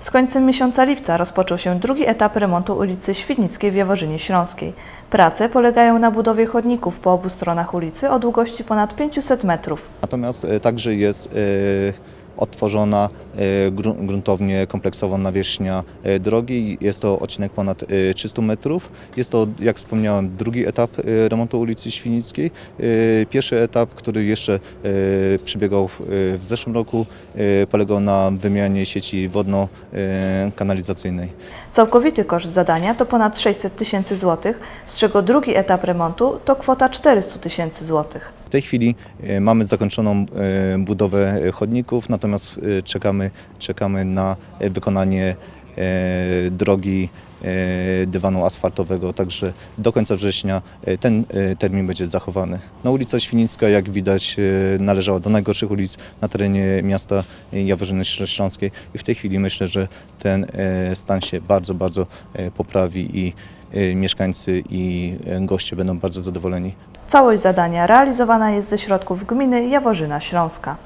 Z końcem miesiąca lipca rozpoczął się drugi etap remontu ulicy Świdnickiej w Jaworzynie Śląskiej. Prace polegają na budowie chodników po obu stronach ulicy o długości ponad 500 metrów. Natomiast e, także jest e, odtworzona gru- gruntownie kompleksowa nawierzchnia e, drogi. Jest to odcinek ponad e, 300 metrów. Jest to, jak wspomniałem, drugi etap remontu ulicy Świnickiej. Pierwszy etap, który jeszcze przebiegał w, zeszłym roku, polegał na wymianie sieci wodno-kanalizacyjnej. Całkowity koszt zadania to ponad 600 tysięcy złotych, z czego drugi etap remontu to kwota 400 tysięcy złotych. W tej chwili mamy zakończoną budowę chodników, natomiast e, czekamy, czekamy na e, wykonanie e, drogi dywanu asfaltowego, także do końca września ten termin będzie zachowany. No, ulica Świnicka, jak widać, należała do najgorszych ulic na terenie miasta Jaworzyny Śląskiej i w tej chwili myślę, że ten stan się bardzo, bardzo poprawi i mieszkańcy i goście będą bardzo zadowoleni. Całość zadania realizowana jest ze środków gminy Jaworzyna Śląska.